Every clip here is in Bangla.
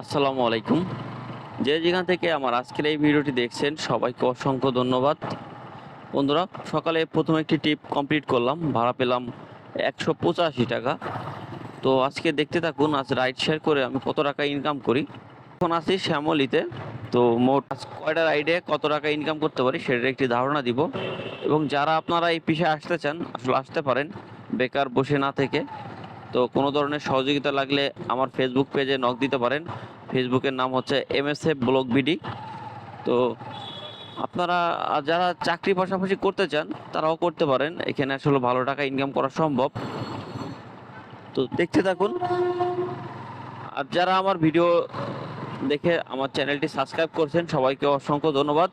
আসসালামু আলাইকুম। যে যেখান থেকে আমার আজকের এই ভিডিওটি দেখছেন, সবাইকে অসংখ্য ধন্যবাদ। বন্ধুরা, সকালে প্রথম একটি টিপ কমপ্লিট করলাম। ভাড়া পেলাম একশো পঁচাশি টাকা। তো আজকে দেখতে থাকুন, আজ রাইড শেয়ার করে আমি কত টাকা ইনকাম করি। এখন আছি শ্যামলিতে। তো মোট কয়টা রাইডে কত টাকা ইনকাম করতে পারি সেটার একটি ধারণা দিব। এবং যারা আপনারা এই পেশায় আসতে চান, আসলে আসতে পারেন। বেকার বসে না থেকে। তো কোনো ধরনের সহযোগিতা লাগলে আমার ফেসবুক পেজে নক দিতে পারেন। ফেসবুকের নাম হচ্ছে M S F blog BD তো আপনারা যারা চাকরি পাশাপাশি করতে চান, তারাও করতে পারেন। এখানে আসলে ভালো টাকা ইনকাম করা সম্ভব। তো দেখতে থাকুন। আর যারা আমার ভিডিও দেখে আমার চ্যানেলটি সাবস্ক্রাইব করছেন, সবাইকে অসংখ্য ধন্যবাদ।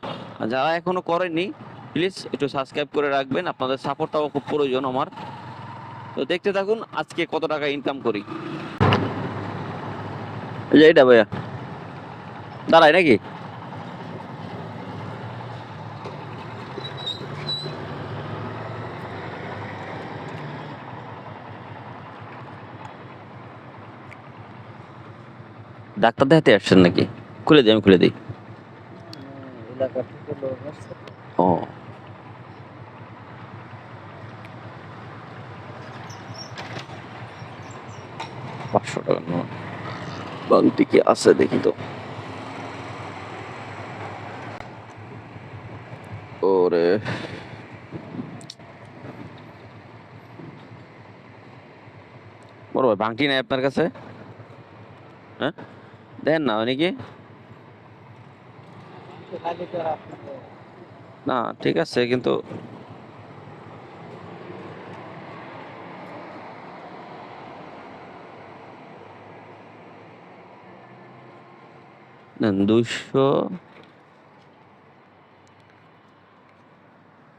যারা এখনও করেননি প্লিজ একটু সাবস্ক্রাইব করে রাখবেন। আপনাদের সাপোর্টটাও খুব প্রয়োজন আমার। তো দেখতে থাকুন আজকে কত টাকা ইনকাম করি। যে এইটা ভাইয়া। দাঁড়াই নাকি? ডাক্তার দেখাতে আসছেন নাকি? খুলে দিই আমি খুলে দিই। আসছে। ও। পাঁচশো টাকা নোট বাংটি কি আছে দেখি তো। ওরে। বড় ভাই বাংটি নাই আপনার কাছে? হ্যাঁ? দেন না নাকি খালি না, ঠিক আছে, কিন্তু দুইশো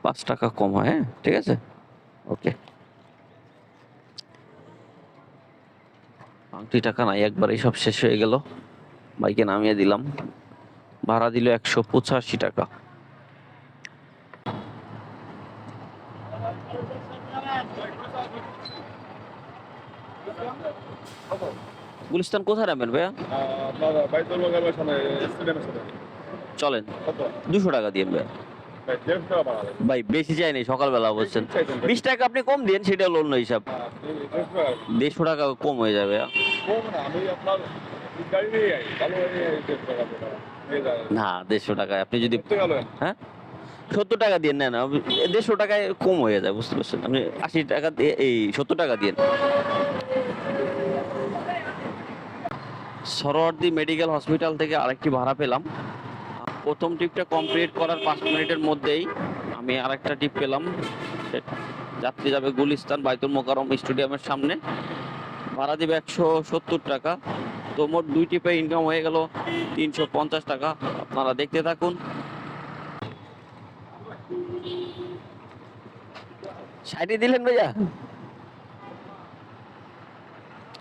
পাঁচ টাকা কম হয় হ্যাঁ? ঠিক আছে? ওকে। আংটি টাকা নাই, একবারেই সব শেষ হয়ে গেল। বাইকে নামিয়ে দিলাম। ভাড়া দিল একশো পঁচাশি টাকা। গুলিস্তান কোথায় নামবেন ভাইয়া? চলেন। দুশো টাকা দিয়ে ভাইয়া। ভাই, বেশি চাইনি সকালবেলা বলছেন। বিশ টাকা আপনি কম দিন সেটা অন্য হিসাব। দেড়শো টাকা কম হয়ে যাবে না, দেড়শো টাকায় আপনি যদি হ্যাঁ? সত্তর টাকা দিয়ে নেন দেড়শো টাকায় কম হয়ে যায়, বুঝতে পারছেন? আপনি আশি টাকা দিয়ে এই সত্তর টাকা দিয়ে সরোয়ার্দি মেডিকেল হসপিটাল থেকে আরেকটি ভাড়া পেলাম। প্রথম ট্রিপটা কমপ্লিট করার পাঁচ মিনিটের মধ্যেই আমি আরেকটা ট্রিপ পেলাম। যাত্রী যাবে গুলিস্তান বাইতুল মোকারম স্টেডিয়ামের সামনে। ভাড়া দিবে একশো সত্তর টাকা। তো মোট দুই ট্রিপে ইনকাম হয়ে গেল তিনশো পঞ্চাশ টাকা। আপনারা দেখতে থাকুন। সাইডে দিলেন ভাইয়া?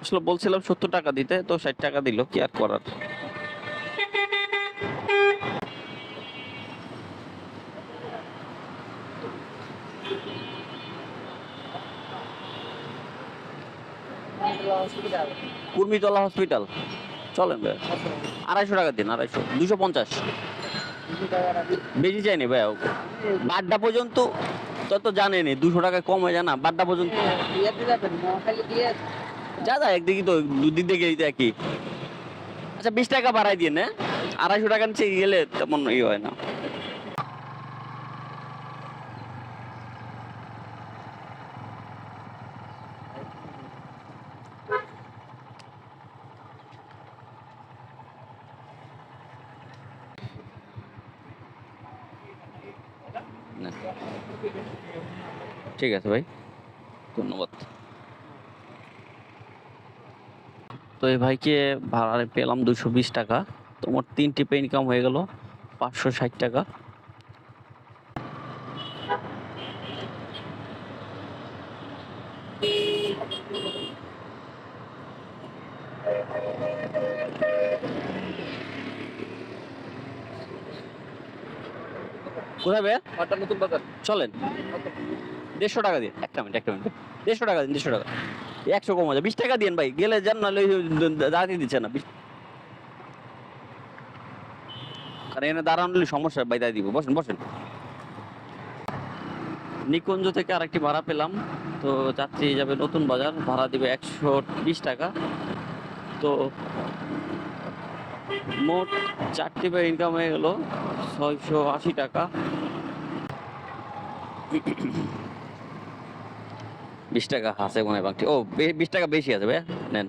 আসলে বলছিলাম সত্তর টাকা দিতে, তো ষাট টাকা দিল, কি আর করার? কুর্মিতলা হসপিটাল। চলেন ভাইয়া আড়াইশো টাকা দিন, আড়াইশো। দুশো পঞ্চাশ। বেশি চাইনি ভাইয়া বাড্ডা পর্যন্ত, তো তো জানেনি দুশো টাকায় কম হয়ে যায় না, বাড্ডা পর্যন্ত। যা যা, একদিকে তো দুদিক থেকে এই একই। আচ্ছা বিশ টাকা বাড়াই দিয়ে না আড়াইশো টাকা নিচে গেলে তেমন ইয়ে হয় না। ঠিক আছে ভাই। ধন্যবাদ। তো এই ভাইকে ভাড়া পেলাম দুশো বিশ টাকা। তো মোট তিন টিপে ইনকাম হয়ে গেল পাঁচশো ষাট টাকা। কোথায় ভাইয়া? নতুন বাজার। চলেন। দেড়শো টাকা দিন একটা মিনিট একটা মিনিট। দেড়শো টাকা দিন দেড়শো টাকা। একশো কম আছে। বিশ টাকা দিন ভাই, গেলে যান, নাহলে দাঁড়িয়ে দিচ্ছে না। কারণ এখানে দাঁড়ানো সমস্যা বাইদায় দিব। বসেন বসেন। নিকুঞ্জ থেকে আরেকটি ভাড়া পেলাম। তো যাত্রী যাবে নতুন বাজার, ভাড়া দিবে একশো বিশ টাকা। তো মোট চারটি বা ইনকাম হয়ে গেল, ছয়শো আশি টাকা। বিশ টাকা আছে মনে হয় বাকি ও বিশ টাকা বেশি আছে ভাইয়া। নেন।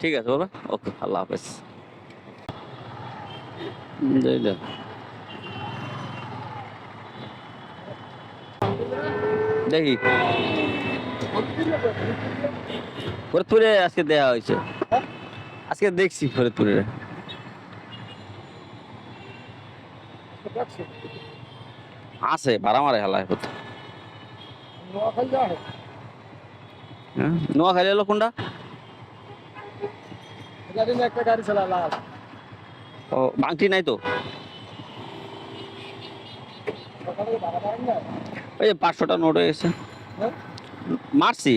ঠিক আছে বাবা ওকে, আল্লাহ হাফেজ। দেখি। ফরিদপুরে আজকে দেয়া হয়েছে। আজকে দেখছি ফরিদপুরে। আছে, ভাড়া মারে হেলায় হয়? হ্যাঁ এলো কোনটা? ও, বাংটি নাই তো? ওই পাঁচশোটা নোট হয়ে গেছে? মারছি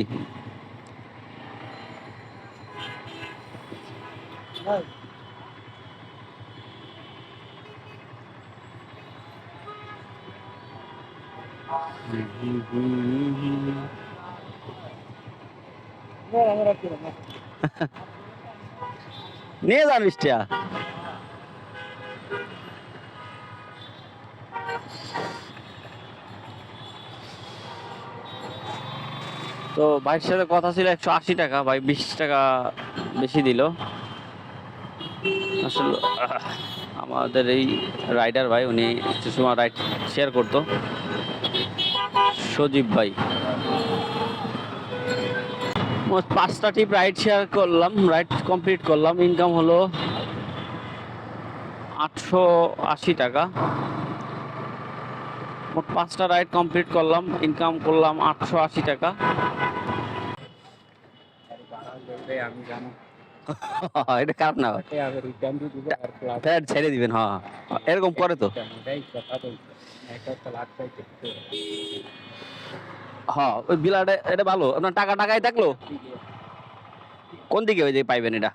নাই না আমার আর কি না নিয়ে যান মিষ্টিয়া। তো ভাইয়ের সাথে কথা ছিল একশো আশি টাকা, ভাই বিশ টাকা বেশি দিল। আসলে আমাদের এই রাইডার ভাই, উনি কিছু সময় রাইড শেয়ার করতো। সজীব ভাই। মোট পাঁচটা টিপ রাইড শেয়ার করলাম রাইড কমপ্লিট করলাম। ইনকাম হলো আটশো আশি টাকা। মোট পাঁচটা রাইড কমপ্লিট করলাম ইনকাম করলাম আটশো আশি টাকা। আমি জানি। এটা খারাপ না। ফ্যাট ছেড়ে দিবেন হ্যাঁ। এরকম করে তো। হ্যাঁ ওই বিলাটা এটা ভালো। আপনার টাকা টাকাই থাকল? কোন দিকে ওই যে পাইবেন এটা?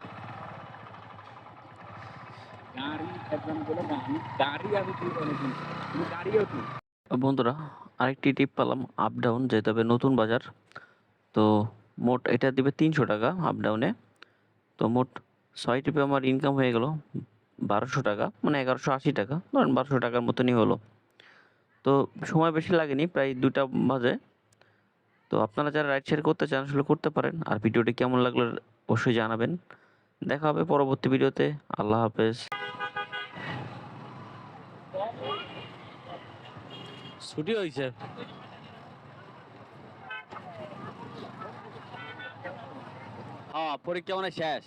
বন্ধুরা আরেকটি টিপ পেলাম আপ ডাউন যেতে হবে নতুন বাজার। তো মোট এটা দিবে তিনশো টাকা আপ ডাউনে তো মোট ছয় টিপে আমার ইনকাম হয়ে গেল বারোশো টাকা মানে এগারোশো আশি টাকা, ধরেন বারোশো টাকার মতনই হলো। তো সময় বেশি লাগেনি, প্রায় দুটা বাজে। তো আপনারা যারা রাইড শেয়ার করতে চান, আসলে করতে পারেন। আর ভিডিওটি কেমন লাগল অবশ্যই জানাবেন। দেখা হবে পরবর্তী ভিডিওতে। আল্লাহ হাফেজ। ছুটি হয়েছে। পরীক্ষা মানে শেষ